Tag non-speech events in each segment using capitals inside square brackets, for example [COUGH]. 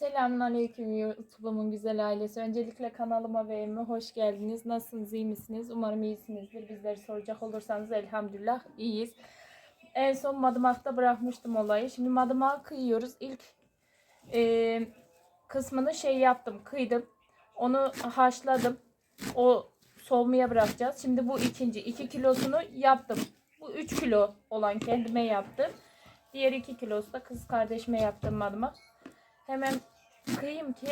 Selamünaleyküm YouTube'umun güzel ailesi. Öncelikle kanalıma ve evime hoş geldiniz. Nasılsınız, iyi misiniz? Umarım iyisinizdir. Bizleri soracak olursanız elhamdülillah iyiyiz. En son madımakta bırakmıştım olayı. Şimdi madımağı kıyıyoruz. İlk e, kısmını şey yaptım, kıydım. Onu haşladım. O soğumaya bırakacağız. Şimdi bu ikinci. 2 kilosunu yaptım. Bu 3 kilo olan kendime yaptım. Diğer 2 kilosu da kız kardeşime yaptım madımak. Hemen kıyayım ki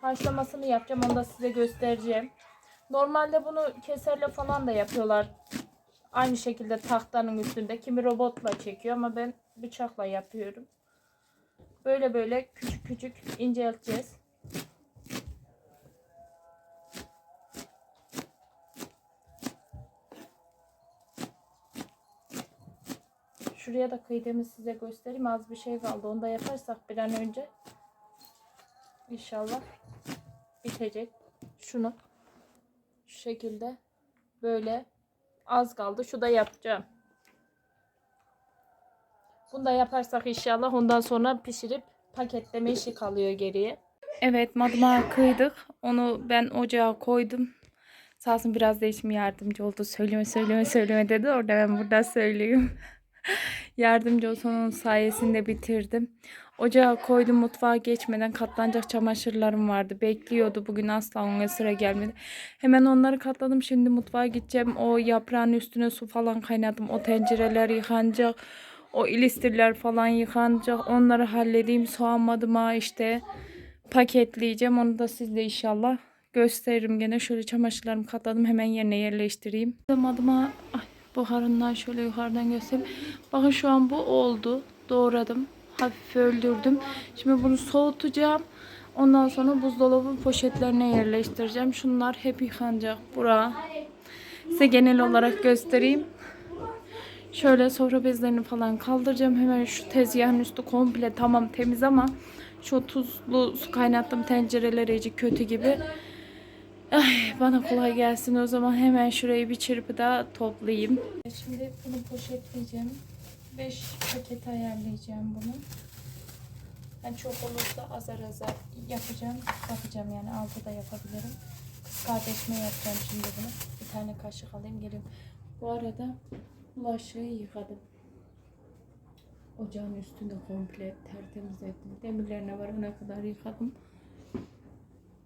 haşlamasını yapacağım. Onu da size göstereceğim. Normalde bunu keserle falan da yapıyorlar. Aynı şekilde tahtanın üstünde. Kimi robotla çekiyor ama ben bıçakla yapıyorum. Böyle böyle küçük küçük incelteceğiz. Şuraya da kıydığımı size göstereyim. Az bir şey kaldı. Onu da yaparsak bir an önce inşallah bitecek. Şunu şu şekilde böyle az kaldı. Şu da yapacağım. Bunu da yaparsak inşallah ondan sonra pişirip paketleme işi kalıyor geriye. Evet madımağı kıydık. Onu ben ocağa koydum. Sağ olsun biraz da yardımcı oldu. Söyleme söyleme söyleme dedi. Orada ben burada söyleyeyim. Yardımcı olsun onun sayesinde bitirdim. Ocağa koydum mutfağa geçmeden katlanacak çamaşırlarım vardı. Bekliyordu bugün asla ona sıra gelmedi. Hemen onları katladım. Şimdi mutfağa gideceğim. O yaprağın üstüne su falan kaynadım. O tencereler yıkanacak. O ilistirler falan yıkanacak. Onları halledeyim. Soğanmadım ha işte paketleyeceğim. Onu da sizle inşallah gösteririm gene. Şöyle çamaşırlarımı katladım. Hemen yerine yerleştireyim. Adıma ay, buharından şöyle yukarıdan göstereyim. Bakın şu an bu oldu. Doğradım. Hafif öldürdüm. Şimdi bunu soğutacağım. Ondan sonra buzdolabı poşetlerine yerleştireceğim. Şunlar hep yıkanacak. Bura. Size genel olarak göstereyim. Şöyle sofra bezlerini falan kaldıracağım. Hemen şu tezgahın üstü komple tamam temiz ama şu tuzlu su kaynattım tencereleri iyice kötü gibi. Ay, bana kolay gelsin o zaman hemen şurayı bir çırpıda toplayayım. Şimdi bunu poşetleyeceğim. 5 paket ayarlayacağım bunu. Yani çok olursa azar azar yapacağım. Bakacağım yani altı da yapabilirim. Kız kardeşime yapacağım şimdi bunu. Bir tane kaşık alayım geleyim. Bu arada bulaşığı yıkadım. Ocağın üstünde komple tertemiz ettim. Demirlerine varana kadar yıkadım.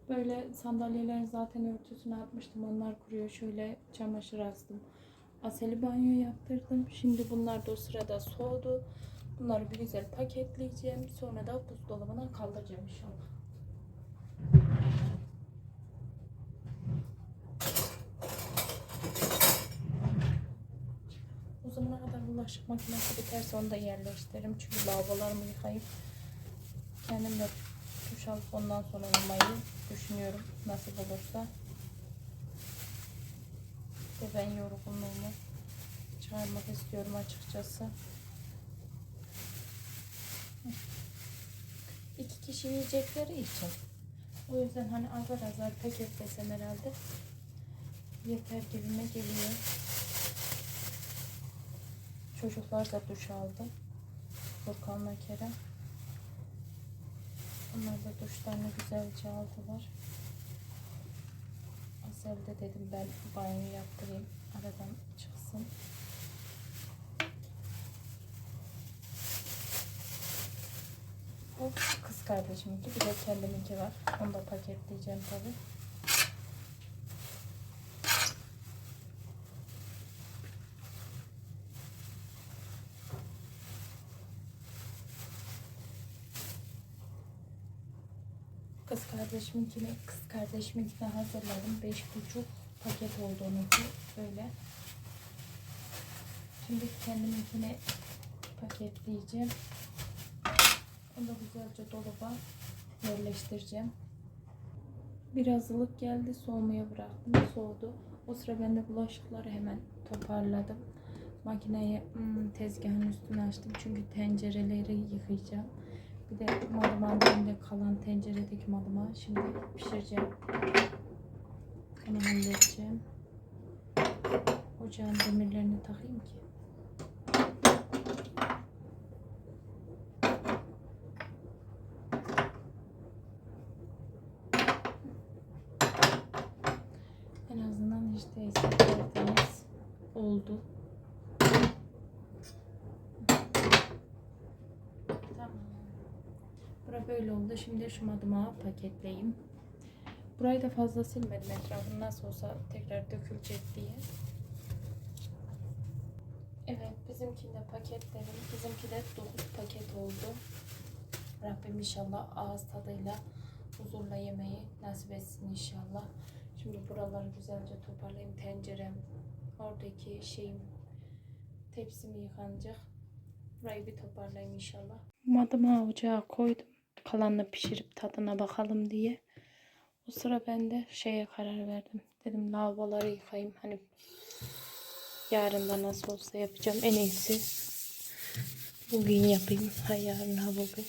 Böyle sandalyelerin zaten örtüsünü atmıştım. Onlar kuruyor. Şöyle çamaşır astım. Aseli banyo yaptırdım. Şimdi bunlar da o sırada soğudu. Bunları bir güzel paketleyeceğim. Sonra da buzdolabına kaldıracağım inşallah. O zamana kadar bulaşık makinesi biterse onu da yerleştiririm. Çünkü lavabolarımı yıkayıp kendim de duş alıp ondan sonra uyumayı düşünüyorum. Nasıl olursa. Ve ben yorgunluğumu çıkarmak istiyorum açıkçası. İki kişi yiyecekleri için. O yüzden hani azar azar paketlesem herhalde yeter gibime geliyor. Çocuklar da duş aldı. Furkan'la Kerem. Onlar da duşlarını güzelce aldılar. Asel'de dedim ben banyo yaptırayım. Aradan çıksın. Bu kız kardeşiminki. Bir de kendiminki var. Onu da paketleyeceğim tabi. Kız kardeşiminkini, kız kardeşiminkini hazırladım. Beş buçuk paket oldu onunki. Böyle. Şimdi kendiminkini paketleyeceğim. Onu da güzelce dolaba yerleştireceğim. Biraz ılık geldi. Soğumaya bıraktım. Soğudu. O sıra ben de bulaşıkları hemen toparladım. Makineyi hmm, tezgahın üstüne açtım. Çünkü tencereleri yıkayacağım. Bir de madımanın önünde kalan tenceredeki madıma şimdi pişireceğim. Onu halledeceğim. Ocağın demirlerini takayım ki. En azından hiç değilse oldu. Böyle oldu. Şimdi şu madımağı paketleyeyim. Burayı da fazla silmedim etrafını nasıl olsa tekrar dökülecek diye. Evet bizimkini de paketledim. Bizimki de 9 paket oldu. Rabbim inşallah ağız tadıyla huzurla yemeği nasip etsin inşallah. Şimdi buraları güzelce toparlayayım. Tencerem, oradaki şeyim, tepsim yıkanacak. Burayı bir toparlayayım inşallah. Madıma ocağa koydum. Kalanını pişirip tadına bakalım diye. O sıra ben de şeye karar verdim. Dedim lavaboları yıkayayım. Hani yarın da nasıl olsa yapacağım. En iyisi bugün yapayım. Ha yarın ha bugün.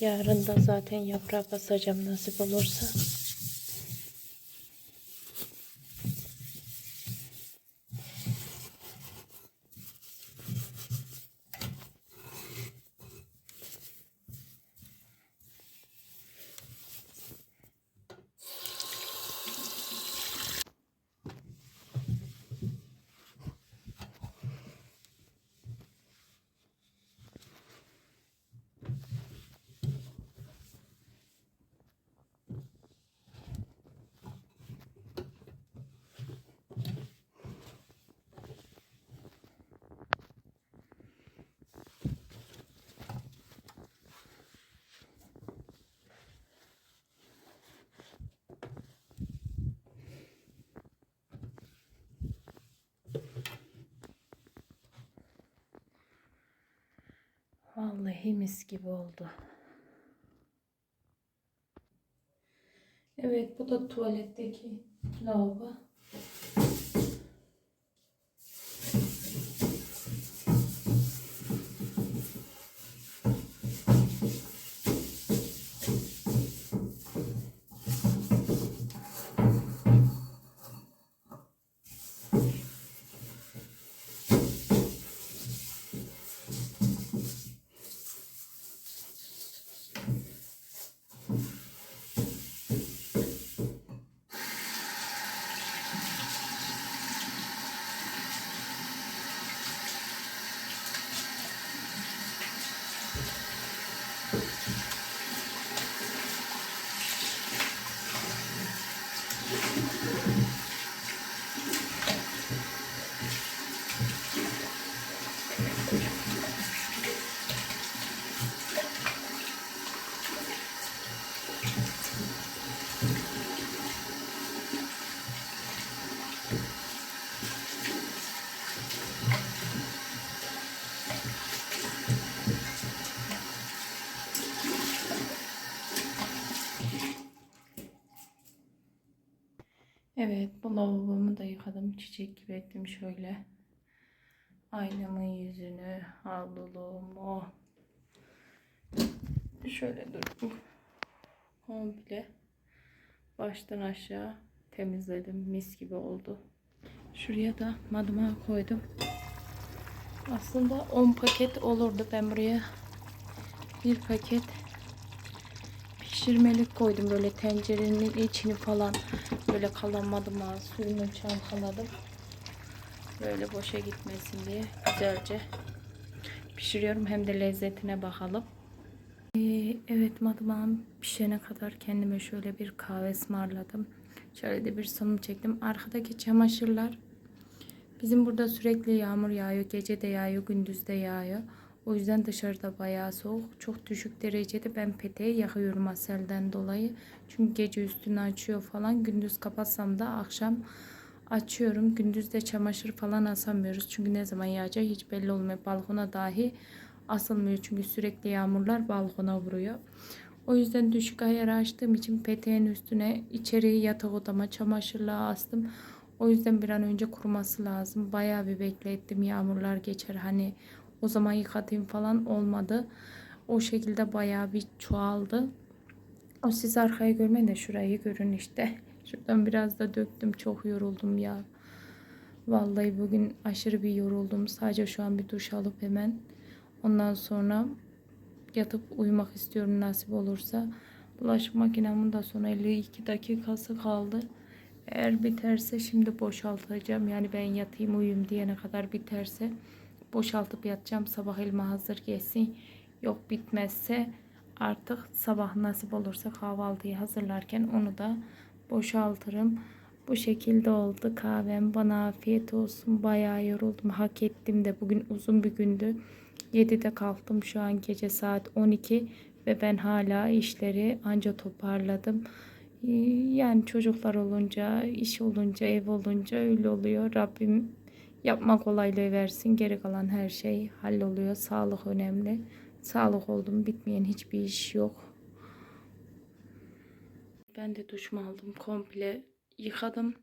Yarın da zaten yaprak asacağım nasip olursa. Vallahi mis gibi oldu. Evet bu da tuvaletteki lavabo. Evet bu lavabomu da yıkadım. Çiçek gibi ettim şöyle. Aynamın yüzünü, havluluğumu. Şöyle dur. Komple baştan aşağı temizledim. Mis gibi oldu. Şuraya da madıma koydum. Aslında 10 paket olurdu. Ben buraya bir paket pişirmelik koydum. Böyle tencerenin içini falan böyle kalamadım ha. Suyunu çalkaladım. Böyle boşa gitmesin diye güzelce pişiriyorum. Hem de lezzetine bakalım. Ee, evet madımağım pişene kadar kendime şöyle bir kahve ısmarladım. Şöyle de bir sunum çektim. Arkadaki çamaşırlar bizim burada sürekli yağmur yağıyor. Gece de yağıyor, gündüz de yağıyor. O yüzden dışarıda bayağı soğuk. Çok düşük derecede ben peteği yakıyorum aselden dolayı. Çünkü gece üstünü açıyor falan. Gündüz kapatsam da akşam açıyorum. Gündüz de çamaşır falan asamıyoruz. Çünkü ne zaman yağacağı hiç belli olmuyor. Balkona dahi asılmıyor. Çünkü sürekli yağmurlar balkona vuruyor. O yüzden düşük ayar açtığım için peteğin üstüne içeri yatak odama çamaşırlığa astım. O yüzden bir an önce kuruması lazım. Bayağı bir beklettim. Yağmurlar geçer hani o zaman yıkatayım falan olmadı. O şekilde bayağı bir çoğaldı. O siz arkayı görmeyin de şurayı görün işte. [LAUGHS] Şuradan biraz da döktüm. Çok yoruldum ya. Vallahi bugün aşırı bir yoruldum. Sadece şu an bir duş alıp hemen ondan sonra yatıp uyumak istiyorum nasip olursa. Bulaşık makinemin de son 52 dakikası kaldı. Eğer biterse şimdi boşaltacağım. Yani ben yatayım uyuyayım diyene kadar biterse boşaltıp yatacağım. Sabah elma hazır gelsin. Yok bitmezse Artık sabah nasip olursa kahvaltıyı hazırlarken onu da boşaltırım. Bu şekilde oldu kahvem. Bana afiyet olsun. Bayağı yoruldum. Hak ettim de bugün uzun bir gündü. 7'de kalktım. Şu an gece saat 12 ve ben hala işleri anca toparladım. Yani çocuklar olunca, iş olunca, ev olunca öyle oluyor. Rabbim yapma kolaylığı versin. Geri kalan her şey halloluyor. Sağlık önemli. Sağlık oldum. Bitmeyen hiçbir iş yok. Ben de duşumu aldım. Komple yıkadım.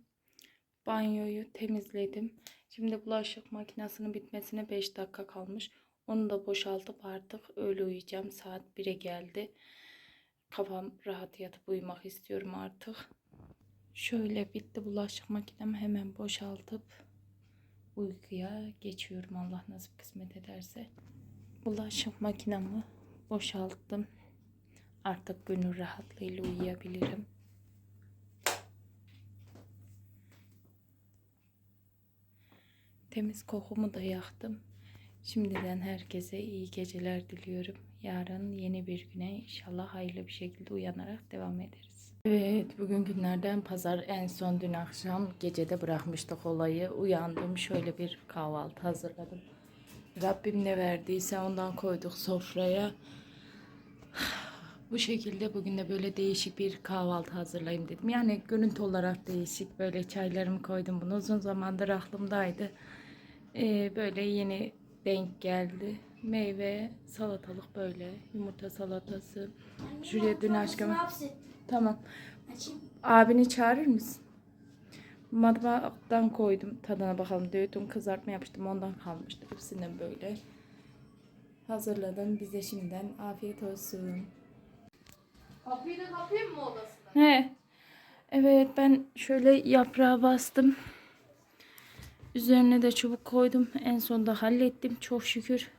Banyoyu temizledim. Şimdi bulaşık makinesinin bitmesine 5 dakika kalmış. Onu da boşaltıp artık öyle uyuyacağım. Saat 1'e geldi. Kafam rahat yatıp uyumak istiyorum artık. Şöyle bitti bulaşık makinem hemen boşaltıp uykuya geçiyorum Allah nasip kısmet ederse. Bulaşık makinamı boşalttım. Artık gönül rahatlığıyla uyuyabilirim. Temiz kokumu da yaktım. Şimdiden herkese iyi geceler diliyorum. Yarın yeni bir güne inşallah hayırlı bir şekilde uyanarak devam ederiz. Evet bugün günlerden pazar en son dün akşam gecede bırakmıştık olayı. Uyandım şöyle bir kahvaltı hazırladım. Rabbim ne verdiyse ondan koyduk sofraya. Bu şekilde bugün de böyle değişik bir kahvaltı hazırlayayım dedim. Yani görüntü olarak değişik böyle çaylarımı koydum bunu uzun zamandır aklımdaydı. Ee, böyle yeni denk geldi. Meyve, salatalık böyle, yumurta salatası. Şuraya dün aşkım. Tamam. Abini çağırır mısın? Matbaaktan koydum tadına bakalım. Dün kızartma yapmıştım ondan kalmıştı. Hepsinden böyle hazırladım. Bize şimdiden afiyet olsun. Kapıyı da kapayım mı odasına? He. Evet ben şöyle yaprağa bastım. Üzerine de çubuk koydum. En sonunda hallettim çok şükür.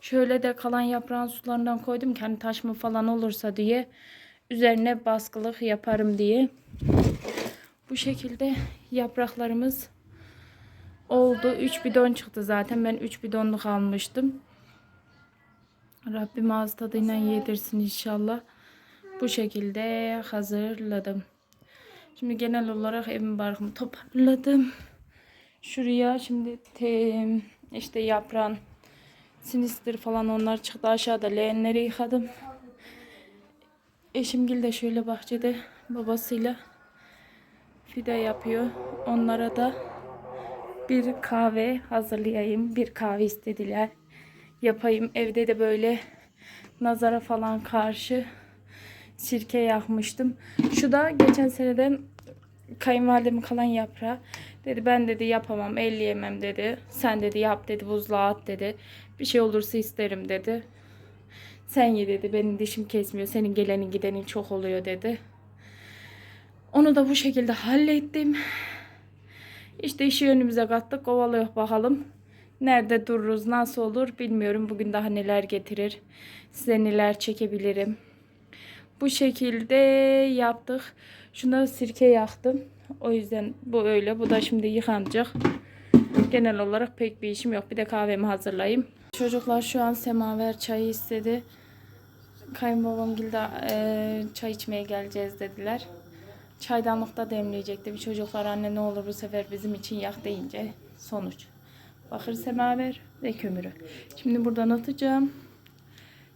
Şöyle de kalan yaprağın sularından koydum ki hani taşma falan olursa diye. Üzerine baskılık yaparım diye. Bu şekilde yapraklarımız oldu. 3 bidon çıktı zaten. Ben 3 bidonluk almıştım. Rabbim ağız tadıyla yedirsin inşallah. Bu şekilde hazırladım. Şimdi genel olarak evim barkımı toparladım. Şuraya şimdi te, işte yaprağın sinistir falan onlar çıktı. Aşağıda leğenleri yıkadım. Eşimgil de şöyle bahçede babasıyla fide yapıyor. Onlara da bir kahve hazırlayayım. Bir kahve istediler. Yapayım. Evde de böyle nazara falan karşı sirke yakmıştım. Şu da geçen seneden kayınvalidemin kalan yaprağı. Dedi ben dedi yapamam, elleyemem dedi. Sen dedi yap dedi, buzluğa at dedi. Bir şey olursa isterim dedi. Sen ye dedi, benim dişim kesmiyor. Senin gelenin gidenin çok oluyor dedi. Onu da bu şekilde hallettim. İşte işi önümüze kattık. Kovalıyor bakalım. Nerede dururuz, nasıl olur bilmiyorum. Bugün daha neler getirir. Size neler çekebilirim. Bu şekilde yaptık. Şuna sirke yaktım. O yüzden bu öyle. Bu da şimdi yıkanacak. Genel olarak pek bir işim yok. Bir de kahvemi hazırlayayım. Çocuklar şu an semaver çayı istedi. Kayınbabam de e, çay içmeye geleceğiz dediler. Çaydanlıkta demleyecekti. Bir çocuklar anne ne olur bu sefer bizim için yak deyince sonuç. Bakır semaver ve kömürü. Şimdi buradan atacağım.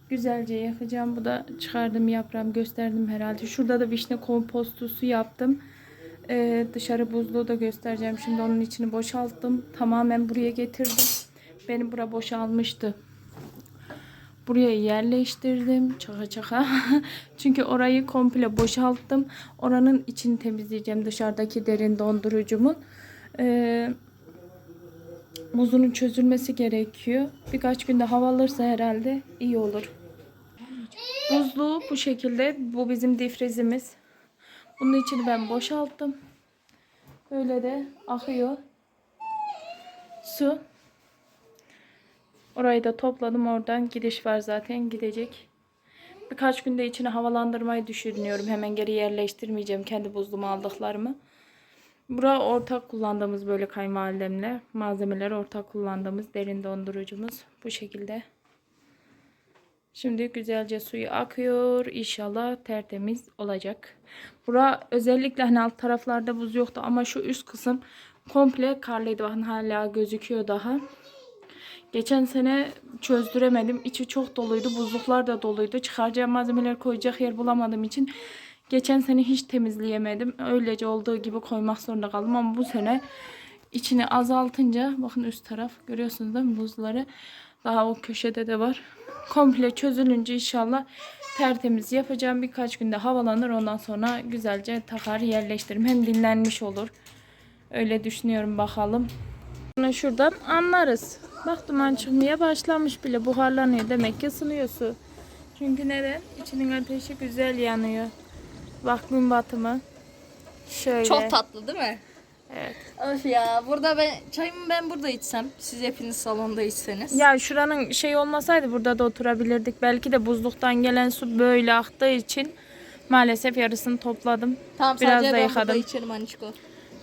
Güzelce yakacağım. Bu da çıkardım yaprağımı gösterdim herhalde. Şurada da vişne kompostusu yaptım. Ee, dışarı buzluğu da göstereceğim. Şimdi onun içini boşalttım. Tamamen buraya getirdim. Benim bura boşalmıştı. Buraya yerleştirdim. Çaka çaka. [LAUGHS] Çünkü orayı komple boşalttım. Oranın içini temizleyeceğim. Dışarıdaki derin dondurucumun. Ee, buzunun çözülmesi gerekiyor. Birkaç günde hava alırsa herhalde iyi olur. Buzluğu bu şekilde. Bu bizim difrizimiz. Bunun içini ben boşalttım. Böyle de akıyor. Su. Orayı da topladım. Oradan gidiş var zaten. Gidecek. Birkaç günde içine havalandırmayı düşünüyorum. Hemen geri yerleştirmeyeceğim kendi buzluğuma aldıklarımı. Bura ortak kullandığımız böyle kayınvalidemle malzemeleri ortak kullandığımız derin dondurucumuz bu şekilde. Şimdi güzelce suyu akıyor. İnşallah tertemiz olacak. Bura özellikle hani alt taraflarda buz yoktu ama şu üst kısım komple karlıydı. Bakın hala gözüküyor daha. Geçen sene çözdüremedim. İçi çok doluydu. Buzluklar da doluydu. Çıkaracağım malzemeler koyacak yer bulamadığım için geçen sene hiç temizleyemedim. Öylece olduğu gibi koymak zorunda kaldım ama bu sene içini azaltınca bakın üst taraf görüyorsunuz değil mi buzları? Daha o köşede de var. Komple çözülünce inşallah tertemiz yapacağım. Birkaç günde havalanır. Ondan sonra güzelce takar yerleştiririm. Hem dinlenmiş olur. Öyle düşünüyorum bakalım. Bunu şuradan anlarız. Bak duman çıkmaya başlamış bile. Buharlanıyor. Demek ki ısınıyor su. Çünkü neden? İçinin ateşi güzel yanıyor. Bak gün batımı. Şöyle. Çok tatlı değil mi? Evet. Öf ya burada ben çayımı ben burada içsem siz hepiniz salonda içseniz. Ya şuranın şey olmasaydı burada da oturabilirdik. Belki de buzluktan gelen su böyle aktığı için maalesef yarısını topladım. tamam biraz sadece da ben yıkadım. burada içerim Anişko.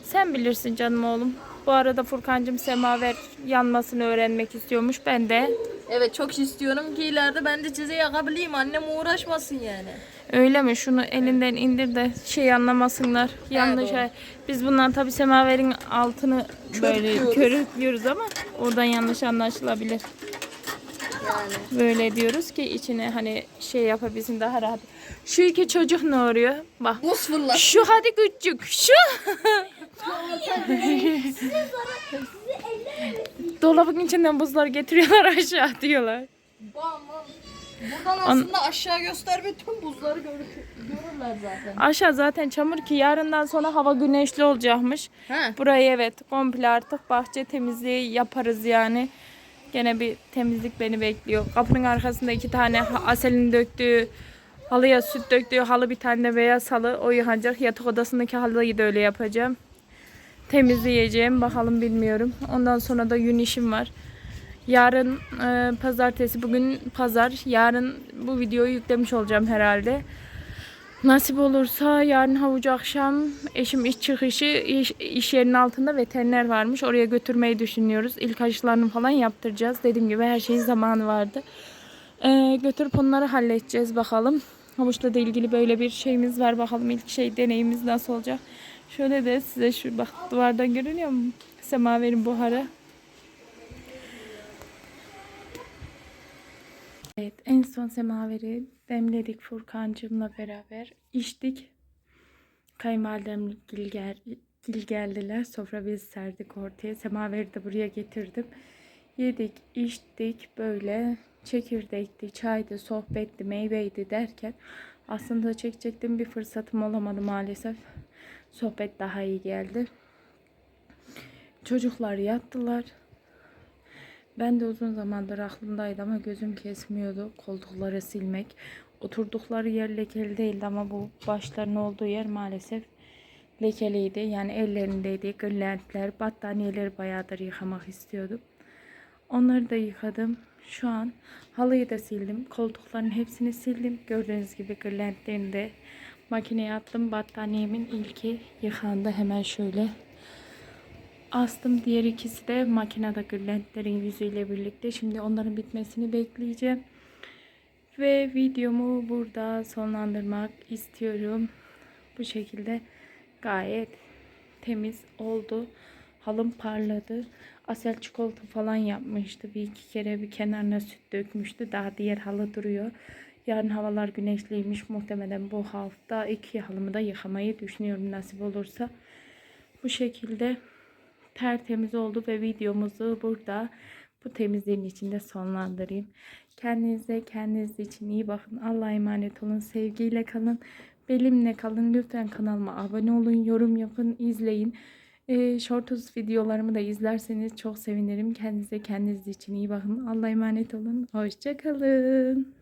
Sen bilirsin canım oğlum. Bu arada Furkancığım semaver yanmasını öğrenmek istiyormuş. Ben de Evet çok istiyorum ki ileride ben de size yakabileyim. Annem uğraşmasın yani. öyle mi? Şunu elinden indir de şey anlamasınlar. Yanlış. doğru. Biz bundan tabii semaverin altını böyle Körüklüyoruz. körüklüyoruz ama oradan yanlış anlaşılabilir. Yani. Böyle diyoruz ki içine hani şey yapabilsin daha rahat. Şu iki çocuk ne arıyor? Bak. Buz fırlat. Şu hadi küçük. Şu. [LAUGHS] [LAUGHS] Dolabın içinden buzlar getiriyorlar aşağı atıyorlar. Bam bam. Buradan aslında aşağı gösterme tüm buzları görür, görürler zaten. Aşağı zaten çamur ki yarından sonra hava güneşli olacakmış. He. Burayı evet komple artık bahçe temizliği yaparız yani. Gene bir temizlik beni bekliyor. Kapının arkasında iki tane ha- Asel'in döktüğü halıya süt döktüğü halı bir tane de beyaz halı o yıkanacak. Yatak odasındaki halıyı da öyle yapacağım. Temizleyeceğim bakalım bilmiyorum. Ondan sonra da yün işim var. Yarın e, pazartesi bugün pazar. Yarın bu videoyu yüklemiş olacağım herhalde. Nasip olursa yarın havucu akşam eşim iş çıkışı iş, iş yerinin altında veteriner varmış. Oraya götürmeyi düşünüyoruz. İlk aşılarını falan yaptıracağız. Dediğim gibi her şeyin zamanı vardı. Ee, götürüp onları halledeceğiz bakalım. Havuçla da ilgili böyle bir şeyimiz var. Bakalım ilk şey deneyimiz nasıl olacak. Şöyle de size şu bak duvardan görünüyor mu? Semaverin buharı. Evet en son semaveri demledik Furkancığımla beraber içtik. Kayınvalidem gil, gel, gil geldiler. Sofra biz serdik ortaya. Semaveri de buraya getirdim. Yedik, içtik böyle çekirdekti, çaydı, sohbetti, meyveydi derken aslında çekecektim bir fırsatım olamadı maalesef. Sohbet daha iyi geldi. Çocuklar yattılar. Ben de uzun zamandır aklımdaydı ama gözüm kesmiyordu koltukları silmek. Oturdukları yer lekeli değildi ama bu başların olduğu yer maalesef lekeliydi. Yani ellerindeydi. Gırlentler, battaniyeleri bayağıdır yıkamak istiyordum. Onları da yıkadım. Şu an halıyı da sildim. Koltukların hepsini sildim. Gördüğünüz gibi gırlentlerini de makineye attım. Battaniyemin ilki yıkandı. Hemen şöyle astım. Diğer ikisi de makinede gırlentlerin yüzüyle birlikte. Şimdi onların bitmesini bekleyeceğim. Ve videomu burada sonlandırmak istiyorum. Bu şekilde gayet temiz oldu. Halım parladı. Asel çikolata falan yapmıştı. Bir iki kere bir kenarına süt dökmüştü. Daha diğer halı duruyor. Yarın havalar güneşliymiş. Muhtemelen bu hafta iki halımı da yıkamayı düşünüyorum nasip olursa. Bu şekilde tertemiz oldu ve videomuzu burada bu temizliğin içinde sonlandırayım. Kendinize kendiniz için iyi bakın. Allah'a emanet olun. Sevgiyle kalın. Benimle kalın. Lütfen kanalıma abone olun. Yorum yapın. izleyin. Ee, Shortus videolarımı da izlerseniz çok sevinirim. Kendinize kendiniz için iyi bakın. Allah'a emanet olun. Hoşçakalın.